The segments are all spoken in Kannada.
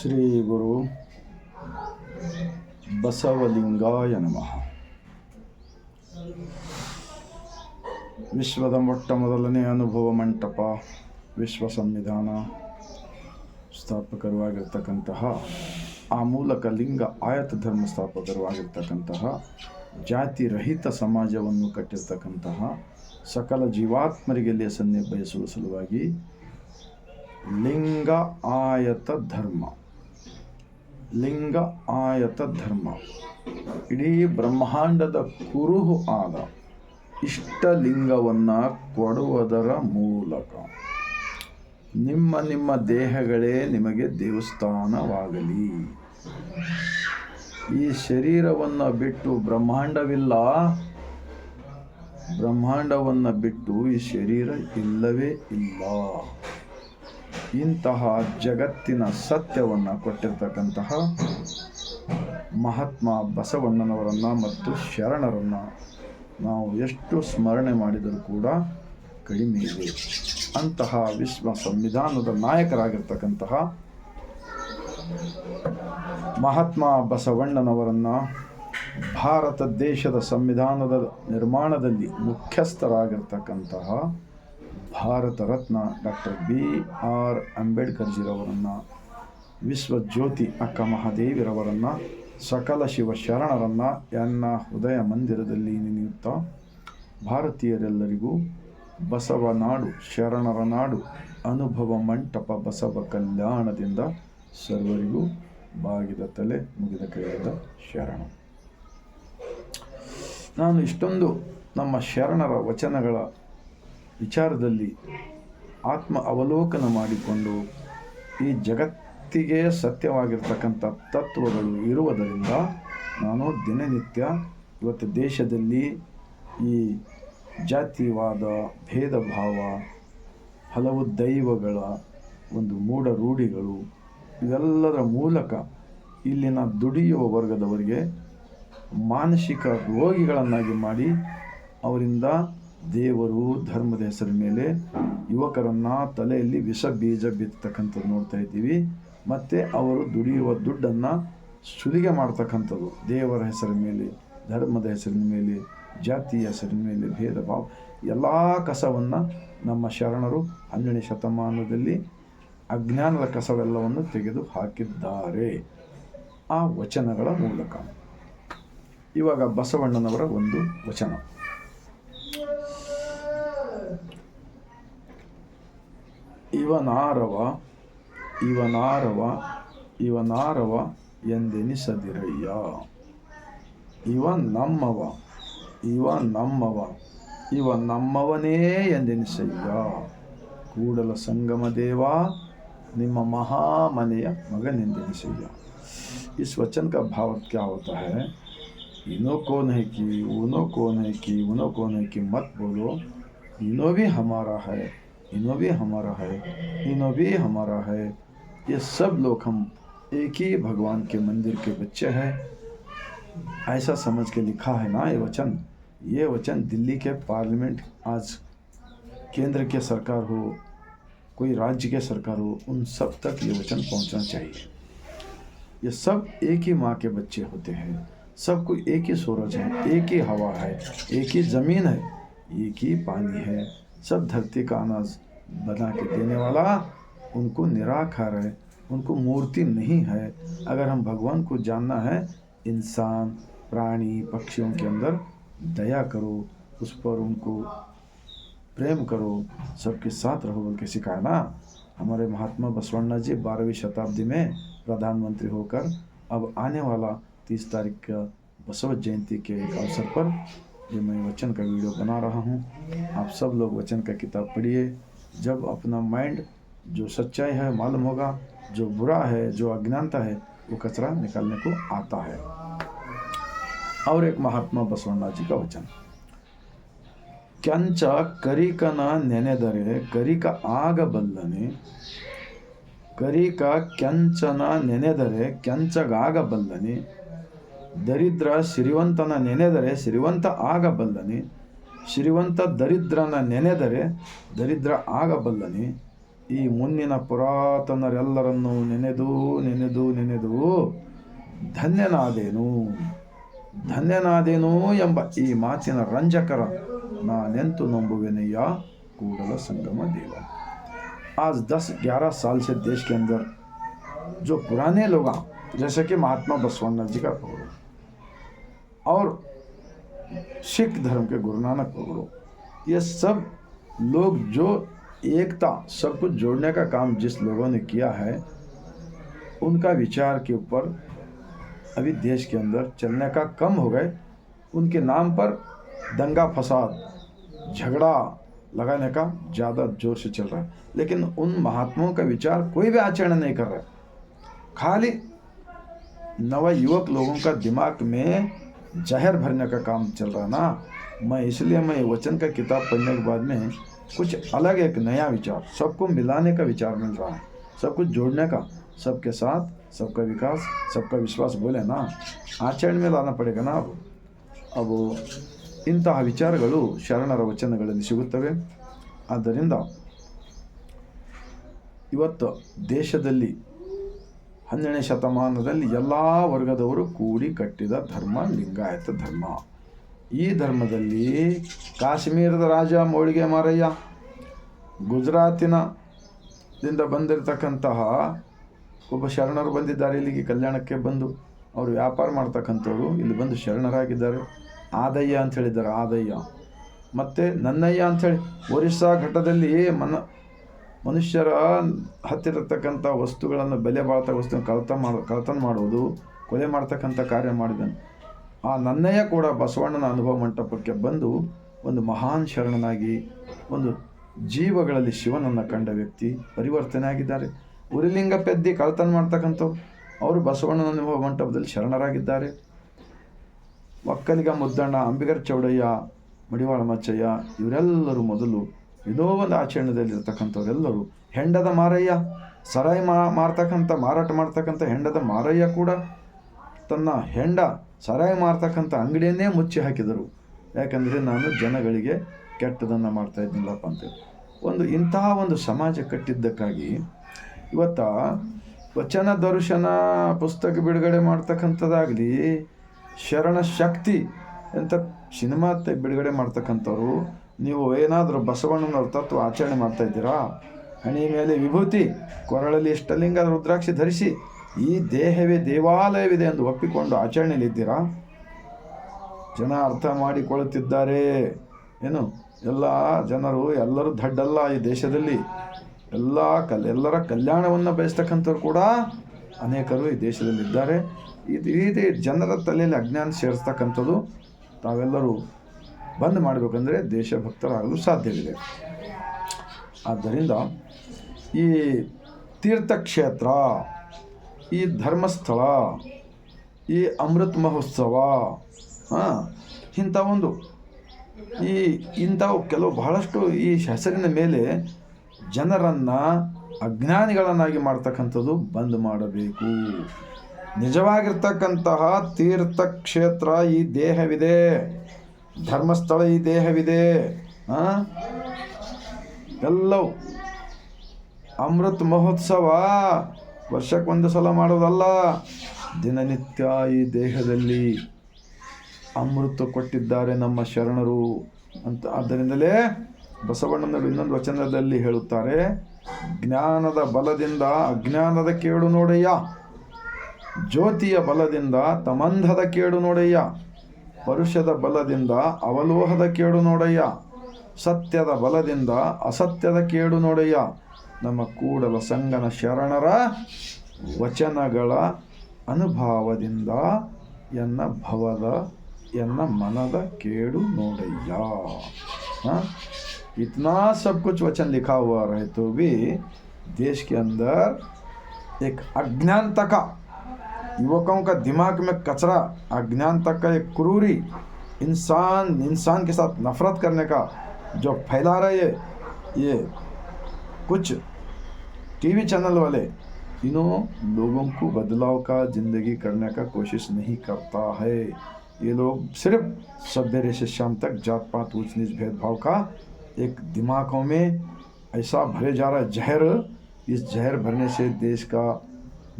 ಶ್ರೀ ಗುರು ಬಸವಲಿಂಗಾಯ ನಮಃ. ವಿಶ್ವದ ಮೊಟ್ಟ ಮೊದಲನೇ ಅನುಭವ ಮಂಟಪ, ವಿಶ್ವ ಸಂವಿಧಾನ ಸ್ಥಾಪಕರು ಆಗಿರ್ತಕ್ಕಂತಹ, ಆ ಮೂಲಕ ಲಿಂಗ ಆಯತ ಧರ್ಮ ಸ್ಥಾಪಕರು ಆಗಿರ್ತಕ್ಕಂತಹ, ಜಾತಿ ರಹಿತ ಸಮಾಜವನ್ನು ಕಟ್ಟಿರ್ತಕ್ಕಂತಹ, ಸಕಲ ಜೀವಾತ್ಮರಿಗೆ ಲೇಸನ್ನೇ ಬಯಸುವ ಸಲುವಾಗಿ ಲಿಂಗ ಆಯತ ಧರ್ಮ. ಲಿಂಗ ಆಯತ ಧರ್ಮ. ಇಡೀ ಬ್ರಹ್ಮಾಂಡದ ಕುರುಹು ಆದ ಇಷ್ಟಲಿಂಗವನ್ನು ಕೊಡುವುದರ ಮೂಲಕ. ನಿಮ್ಮ ನಿಮ್ಮ ದೇಹಗಳೇ ನಿಮಗೆ ದೇವಸ್ಥಾನವಾಗಲಿ. ಈ ಶರೀರವನ್ನು ಬಿಟ್ಟು ಬ್ರಹ್ಮಾಂಡವಿಲ್ಲ. ಬ್ರಹ್ಮಾಂಡವನ್ನು ಬಿಟ್ಟು ಈ ಶರೀರ ಇಲ್ಲವೇ ಇಲ್ಲ. ಇಂತಹ ಜಗತ್ತಿನ ಸತ್ಯವನ್ನು ಕೊಟ್ಟಿರ್ತಕ್ಕಂತಹ ಮಹಾತ್ಮ ಬಸವಣ್ಣನವರನ್ನು ಮತ್ತು ಶರಣರನ್ನು ನಾವು ಎಷ್ಟು ಸ್ಮರಣೆ ಮಾಡಿದರೂ ಕೂಡ ಕಡಿಮೆ ಇದೆ ಅಂತಹ ವಿಶ್ವ ಸಂವಿಧಾನದ ನಾಯಕರಾಗಿರ್ತಕ್ಕಂತಹ ಮಹಾತ್ಮ ಬಸವಣ್ಣನವರನ್ನು ಭಾರತ ದೇಶದ ಸಂವಿಧಾನದ ನಿರ್ಮಾಣದಲ್ಲಿ ಮುಖ್ಯಸ್ಥರಾಗಿರ್ತಕ್ಕಂತಹ Bharat Ratna doctor B R ಅಂಬೇಡ್ಕರ್ಜಿರವರನ್ನು, Vishwajyothi Akka ಮಹಾದೇವಿರವರನ್ನು, ಸಕಲ ಶಿವ ಶರಣರನ್ನು ಎನ್ನ ಹೃದಯ ಮಂದಿರದಲ್ಲಿ ನೆನೆಯುತ್ತಾ ಭಾರತೀಯರೆಲ್ಲರಿಗೂ ಬಸವ ನಾಡು, ಶರಣರ ನಾಡು, ಅನುಭವ ಮಂಟಪ ಬಸವ ಕಲ್ಯಾಣದಿಂದ ಸರ್ವರಿಗೂ ಬಾಗಿದ ತಲೆ ಮುಗಿದ ಕೈಯಾದ ಶರಣ. ನಾನು ಇಷ್ಟೊಂದು ನಮ್ಮ ಶರಣರ ವಚನಗಳ ವಿಚಾರದಲ್ಲಿ ಆತ್ಮ ಅವಲೋಕನ ಮಾಡಿಕೊಂಡು ಈ ಜಗತ್ತಿಗೆ ಸತ್ಯವಾಗಿರ್ತಕ್ಕಂಥ ತತ್ವಗಳು ಇರುವುದರಿಂದ ನಾನು ದಿನನಿತ್ಯ ಇವತ್ತು ದೇಶದಲ್ಲಿ ಈ ಜಾತಿವಾದ ಭೇದ ಭಾವ ಹಲವು ದೈವಗಳ ಒಂದು ಮೂಢ ರೂಢಿಗಳು ಇವೆಲ್ಲದರ ಮೂಲಕ ಇಲ್ಲಿನ ದುಡಿಯುವ ವರ್ಗದವರಿಗೆ ಮಾನಸಿಕ ರೋಗಿಗಳನ್ನಾಗಿ ಮಾಡಿ ಅವರಿಂದ ದೇವರು ಧರ್ಮದ ಹೆಸರ ಮೇಲೆ ಯುವಕರನ್ನು ತಲೆಯಲ್ಲಿ ವಿಷ ಬೀಜ ಬಿತ್ತಕ್ಕಂಥದ್ದು ನೋಡ್ತಾ ಇದ್ದೀವಿ. ಮತ್ತು ಅವರು ದುಡಿಯುವ ದುಡ್ಡನ್ನು ಸುಲಿಗೆ ಮಾಡ್ತಕ್ಕಂಥದ್ದು. ದೇವರ ಹೆಸರಿನ ಮೇಲೆ, ಧರ್ಮದ ಹೆಸರಿನ ಮೇಲೆ, ಜಾತಿಯ ಹೆಸರಿನ ಮೇಲೆ ಭೇದ ಭಾವ, ಎಲ್ಲ ಕಸವನ್ನು ನಮ್ಮ ಶರಣರು ಹನ್ನೆರಡನೇ ಶತಮಾನದಲ್ಲಿ ಅಜ್ಞಾನದ ಕಸವೆಲ್ಲವನ್ನು ತೆಗೆದು ಹಾಕಿದ್ದಾರೆ. ಆ ವಚನಗಳ ಮೂಲಕ. ಇವಾಗ ಬಸವಣ್ಣನವರ ಒಂದು ವಚನ. ಇವನಾರವ ಇವನಾರವ ಇವನಾರವ ಎಂದೆನಿಸದಿರಯ್ಯ ಇವ ನಮ್ಮವ ಇವ ನಮ್ಮವ ಇವ ನಮ್ಮವನೇ ಎಂದೆನಿಸಯ್ಯ ಕೂಡಲ ಸಂಗಮ ದೇವ ನಿಮ್ಮ महामनय मगन इस वचन का भाव क्या होता है इनो कौन है कि उनो कौन है कि उनो कौन है कि मत बोलो इनो भी हमारा है इनो भी हमारा है इनो भी हमारा है। ये सब लोग हम एक ही भगवान के मंदिर के बच्चे हैं। ऐसा समझ के लिखा है ना ये वचन? ये वचन दिल्ली के पार्लियामेंट, आज केंद्र के सरकार हो, कोई राज्य के सरकार हो, उन सब तक ये वचन पहुँचना चाहिए। ये सब एक ही माँ के बच्चे होते हैं। सबको एक ही सूरज है, एक ही हवा है, एक ही ज़मीन है, एक ही पानी है। सब धरती का अनाज बना के देने वाला, उनको निराकार है, उनको मूर्ति नहीं है। अगर हम भगवान को जानना है, इंसान, प्राणी, पक्षियों के अंदर दया करो, उस पर उनको प्रेम करो, सबके साथ रहो, बोल के सिखाया ना। हमारे महात्मा बसवण्णा जी बारहवीं शताब्दी में प्रधानमंत्री होकर अब आने वाला तीस तारीख का बसव जयंती के एक अवसर पर ये मैं वचन का वीडियो बना रहा हूँ आप सब लोग वचन का किताब पढ़िए जब अपना माइंड जो सच्चाई है मालूम होगा जो बुरा है जो अज्ञानता है वो कचरा निकालने को आता है और एक महात्मा बसवण्णा जी का वचन ಕೆಂಚ ಕರಿಕನ ನೆನೆದರೆ ಕರಿಕ ಆಗಬಲ್ಲನೆ ಕರಿಕ ಕೆಂಚನ ನೆನೆದರೆ ಕೆಂಚಗಾಗಬಲ್ಲನೆ ದರಿದ್ರ ಸಿರಿವಂತನ ನೆನೆದರೆ ಸಿರಿವಂತ ಆಗಬಲ್ಲನೆ ಶ್ರೀವಂತ ದರಿದ್ರನ ನೆನೆದರೆ ದರಿದ್ರ ಆಗಬಲ್ಲನೆ ಈ ಮುಂದಿನ ಪುರಾತನರೆಲ್ಲರನ್ನು ನೆನೆದು ನೆನೆದು ನೆನೆದು ಧನ್ಯನಾದೇನು ಧನ್ಯನಾದೇನು ಎಂಬ ಈ ಮಾತಿನ ರಂಜಕರ ನಾನೆಂತು ನಂಬುವೆನಯ್ಯ ಕೂಡಲ ಸಂಗಮ देव आज 10-11 साल से देश के अंदर जो पुराने लोग हैं जैसे कि महात्मा बसवण्णा जी का गुरु और सिख धर्म के गुरु नानक गुरु ये सब लोग जो एकता, सब कुछ जोड़ने का काम जिस लोगों ने किया है, उनका विचार के ऊपर अभी देश के अंदर चलने का कम हो गए। उनके नाम पर दंगा फसाद, झगड़ा लगाने का ज़्यादा ज़ोर से चल रहा है। लेकिन उन महात्माओं का विचार कोई भी आचरण नहीं कर रहा खाली नव युवक लोगों का दिमाग में जहर भरने का काम चल रहा है ना मैं इसलिए मैं वचन का किताब पढ़ने के बाद में कुछ अलग एक नया विचार सबको मिलाने का विचार मिल रहा है सब कुछ जोड़ने का सबके साथ सबका विकास सबका विश्वास बोले ना आचरण में लाना पड़ेगा ना अब ಅವು ಇಂತಹ ವಿಚಾರಗಳು ಶರಣರ ವಚನಗಳಲ್ಲಿ ಸಿಗುತ್ತವೆ ಆದ್ದರಿಂದ ಇವತ್ತು ದೇಶದಲ್ಲಿ ಹನ್ನೆರಡನೇ ಶತಮಾನದಲ್ಲಿ ಎಲ್ಲ ವರ್ಗದವರು ಕೂಡಿ ಕಟ್ಟಿದ ಧರ್ಮ, ಲಿಂಗಾಯತ ಧರ್ಮ. ಈ ಧರ್ಮದಲ್ಲಿ ಕಾಶ್ಮೀರದ ರಾಜ ಮೌಳಿಗೆ ಮಾರಯ್ಯ ಗುಜರಾತಿನ ದಿಂದ ಬಂದಿರತಕ್ಕಂತಹ ಒಬ್ಬ ಶರಣರು ಬಂದಿದ್ದಾರೆ. ಇಲ್ಲಿಗೆ ಕಲ್ಯಾಣಕ್ಕೆ ಬಂದು ಅವರು ವ್ಯಾಪಾರ ಮಾಡ್ತಕ್ಕಂಥವ್ರು. ಇಲ್ಲಿ ಬಂದು ಶರಣರಾಗಿದ್ದಾರೆ. ಆದಯ್ಯ ಅಂತ ಹೇಳಿದ್ದಾರೆ. ಆದಯ್ಯ. ಮತ್ತು ನನ್ನಯ್ಯ ಅಂಥೇಳಿ ಒರಿಸ್ಸಾ ಘಟ್ಟದಲ್ಲಿ ಮನ ಮನುಷ್ಯರ ಹತ್ತಿರತಕ್ಕಂಥ ವಸ್ತುಗಳನ್ನು, ಬೆಲೆ ಬಾಳ್ತ ವಸ್ತುವನ್ನು ಕಳತ ಮಾಡೋ, ಕಳತನ ಮಾಡುವುದು, ಕೊಲೆ ಮಾಡ್ತಕ್ಕಂಥ ಕಾರ್ಯ ಮಾಡಿದನು. ಆ ನನ್ನಯ್ಯ ಕೂಡ ಬಸವಣ್ಣನ ಅನುಭವ ಮಂಟಪಕ್ಕೆ ಬಂದು ಒಂದು ಮಹಾನ್ ಶರಣನಾಗಿ, ಒಂದು ಜೀವಗಳಲ್ಲಿ ಶಿವನನ್ನು ಕಂಡ ವ್ಯಕ್ತಿ ಪರಿವರ್ತನೆ ಆಗಿದ್ದಾರೆ ಉರಿಲಿಂಗ ಪೆದ್ದಿ ಕಳತನ ಮಾಡ್ತಕ್ಕಂಥವ್ರು. ಅವರು ಬಸವಣ್ಣನ ಅನುಭವ ಮಂಟಪದಲ್ಲಿ ಶರಣರಾಗಿದ್ದಾರೆ. ಒಕ್ಕಲಿಗ ಮುದ್ದಣ್ಣ ಅಂಬಿಗರ್ ಚೌಡಯ್ಯ, ಮಡಿವಾಳ ಮಚ್ಚಯ್ಯ, ಇವರೆಲ್ಲರೂ ಮೊದಲು ಇರ್ತಕ್ಕಂಥವರೆಲ್ಲರೂ ಹೆಂಡದ ಮಾರಯ್ಯ, ಸರಾಯಿ ಮಾ, ಮಾರ್ತಕ್ಕಂಥ, ಮಾರಾಟ ಮಾಡ್ತಕ್ಕಂಥ ಹೆಂಡದ ಮಾರಯ್ಯ ಕೂಡ ತನ್ನ ಹೆಂಡ ಸರಾಯಿ ಮಾರ್ತಕ್ಕಂಥ ಅಂಗಡಿಯನ್ನೇ ಮುಚ್ಚಿ ಹಾಕಿದರು. ಯಾಕಂದರೆ ನಾನು ಜನಗಳಿಗೆ ಕೆಟ್ಟದನ್ನು ಮಾಡ್ತಾ ಇದ್ದಿಲ್ಲಪ್ಪ ಅಂತೇಳಿ. ಒಂದು ಇಂತಹ ಒಂದು ಸಮಾಜ ಕಟ್ಟಿದ್ದಕ್ಕಾಗಿ ಇವತ್ತ ವಚನ, ದರ್ಶನ, ಪುಸ್ತಕ ಬಿಡುಗಡೆ ಮಾಡ್ತಕ್ಕಂಥದ್ದಾಗಲಿ ಶರಣ ಶಕ್ತಿ ಅಂತ ಸಿನಿಮಾ ಬಿಡುಗಡೆ ಮಾಡ್ತಕ್ಕಂಥವ್ರು ನೀವು ಏನಾದರೂ ಬಸವಣ್ಣನವ್ರ ತತ್ವ ಆಚರಣೆ ಮಾಡ್ತಾ ಇದ್ದೀರಾ? ಹಣಿ ಮೇಲೆ ವಿಭೂತಿ, ಕೊರಳಲ್ಲಿ ಇಷ್ಟಲಿಂಗ ರುದ್ರಾಕ್ಷಿ ಧರಿಸಿ ಈ ದೇಹವೇ ದೇವಾಲಯವಿದೆ ಎಂದು ಒಪ್ಪಿಕೊಂಡು ಆಚರಣೆಯಲ್ಲಿದ್ದೀರಾ ಜನ ಅರ್ಥ ಮಾಡಿಕೊಳ್ಳುತ್ತಿದ್ದಾರೆ. ಏನು? ಎಲ್ಲ ಜನರು, ಎಲ್ಲರೂ ದಡ್ಡಲ್ಲ ಈ ದೇಶದಲ್ಲಿ. ಎಲ್ಲ ಕಲ್, ಎಲ್ಲರ ಕಲ್ಯಾಣವನ್ನು ಬಯಸ್ತಕ್ಕಂಥವ್ರು ಕೂಡ ಅನೇಕರು ಈ ದೇಶದಲ್ಲಿದ್ದಾರೆ. ಇದು ಈ ಜನರ ತಲೆಯಲ್ಲಿ ಅಜ್ಞಾನ ಸೇರಿಸ್ತಕ್ಕಂಥದ್ದು. ತಾವೆಲ್ಲರೂ ಬಂದ್ ಮಾಡಬೇಕಂದ್ರೆ ದೇಶಭಕ್ತರಾಗಲು ಸಾಧ್ಯವಿದೆ. ಆದ್ದರಿಂದ ಈ ತೀರ್ಥಕ್ಷೇತ್ರ, ಈ ಧರ್ಮಸ್ಥಳ, ಈ ಅಮೃತ ಮಹೋತ್ಸವ, ಹಾಂ, ಇಂಥ ಒಂದು ಈ ಇಂಥವು ಕೆಲವು ಬಹಳಷ್ಟು ಈ ಹೆಸರಿನ ಮೇಲೆ ಜನರನ್ನು ಅಜ್ಞಾನಿಗಳನ್ನಾಗಿ ಮಾಡ್ತಕ್ಕಂಥದ್ದು ಬಂದ್ ಮಾಡಬೇಕು. ನಿಜವಾಗಿರ್ತಕ್ಕಂತಹ ತೀರ್ಥಕ್ಷೇತ್ರ ಈ ದೇಹವಿದೆ. ಧರ್ಮಸ್ಥಳ ಈ ದೇಹವಿದೆ ಎಲ್ಲವು. ಅಮೃತ ಮಹೋತ್ಸವ ವರ್ಷಕ್ಕೊಂದು ಸಲ ಮಾಡೋದಲ್ಲ ದಿನನಿತ್ಯ ಈ ದೇಹದಲ್ಲಿ ಅಮೃತ ಕೊಟ್ಟಿದ್ದಾರೆ ನಮ್ಮ ಶರಣರು ಅಂತ. ಆದ್ದರಿಂದಲೇ ಬಸವಣ್ಣನವರು ಇನ್ನೊಂದು ವಚನದಲ್ಲಿ ಹೇಳುತ್ತಾರೆ, ಜ್ಞಾನದ ಬಲದಿಂದ ಅಜ್ಞಾನದ ಕೇಡು ನೋಡಯ್ಯ. ಜ್ಯೋತಿಯ ಬಲದಿಂದ ತಮಂಧದ ಕೇಡು ನೋಡಯ್ಯ. ಪರುಷದ ಬಲದಿಂದ ಅವಲೋಹದ ಕೇಡು ನೋಡಯ್ಯ ಸತ್ಯದ ಬಲದಿಂದ ಅಸತ್ಯದ ಕೇಡು ನೋಡಯ್ಯ ನಮ್ಮ ಕೂಡಲ ಸಂಗನ ಶರಣರ ವಚನಗಳ ಅನುಭವದಿಂದ ಎನ್ನ ಭವದ ಎನ್ನ मनद केड़ू नोड़ैया हाँ इतना सब कुछ वचन लिखा हुआ रहे तो भी देश के अंदर एक अज्ञानता का युवकों का दिमाग में कचरा, अज्ञान तक का एक क्रूरी इंसान इंसान के साथ नफरत करने का जो फैला रहे ये ये कुछ टीवी चैनल वाले इन्हों लोगों को बदलाव का ज़िंदगी करने का कोशिश नहीं करता है। ये लोग सिर्फ़ सवेरे से शाम तक जात पात ऊंच नीच भेदभाव का एक दिमागों में ऐसा भरे जा रहा है। जहर, इस जहर भरने से देश का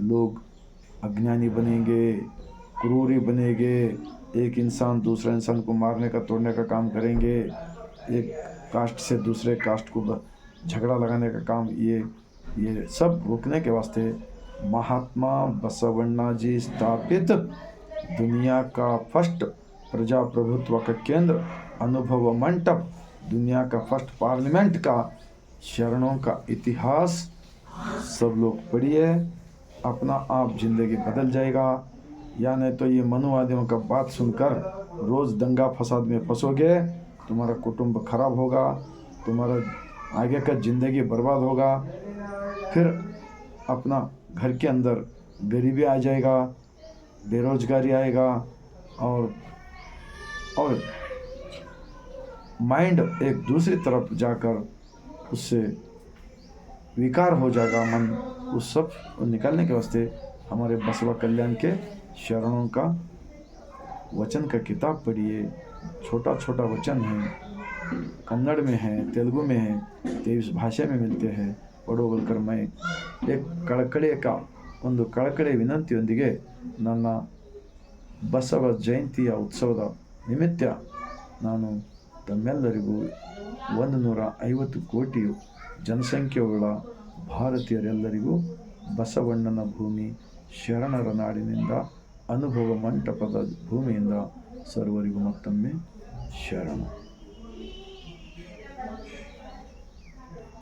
लोग अज्ञानी बनेंगे, क्रूरी बनेंगे, एक इंसान दूसरे इंसान को मारने का, तोड़ने का काम करेंगे, एक कास्ट से दूसरे कास्ट को झगड़ा लगाने का काम, ये ये सब रोकने के वास्ते महात्मा बसवण्णा जी स्थापित दुनिया का फ़र्स्ट प्रजा प्रभुत्व का केंद्र, अनुभव मंडप, दुनिया का फ़र्स्ट पार्लियामेंट का शरणों का इतिहास सब लोग पढ़िए। अपना आप ज़िंदगी बदल जाएगा। या नहीं तो ये मनुवादियों का बात सुनकर रोज़ दंगा फसाद में फंसोगे, तुम्हारा कुटुंब खराब होगा, तुम्हारा आगे का ज़िंदगी बर्बाद होगा। फिर अपना घर के अंदर गरीबी आ जाएगा, बेरोजगारी आएगा और और माइंड एक दूसरी तरफ़ जाकर उससे विकार हो जाएगा मन उस सब को निकालने के वास्ते हमारे बसवा कल्याण के शरणों का वचन का किताब पढ़िए छोटा छोटा वचन है कन्नड़ में है तेलुगु में है तेईस भाषा में मिलते हैं पढ़ो बोलकर मैं एक ಕಳಕಳಿಯ ಕ ಒಂದು ಕಳಕಳಿಯ ವಿನಂತಿಯೊಂದಿಗೆ ನನ್ನ ಬಸವ ಜಯಂತಿಯ ಉತ್ಸವದ ನಿಮಿತ್ತ ನಾನು ತಮ್ಮೆಲ್ಲರಿಗೂ ಒಂದು ನೂರ ಐವತ್ತು ಕೋಟಿ ಜನಸಂಖ್ಯೆಯುಳ್ಳ ಭಾರತೀಯರೆಲ್ಲರಿಗೂ ಬಸವಣ್ಣನ ಭೂಮಿ ಶರಣರ ನಾಡಿನಿಂದ ಅನುಭವ ಮಂಟಪದ ಭೂಮಿಯಿಂದ ಸರ್ವರಿಗೂ ಮತ್ತೊಮ್ಮೆ ಶರಣ.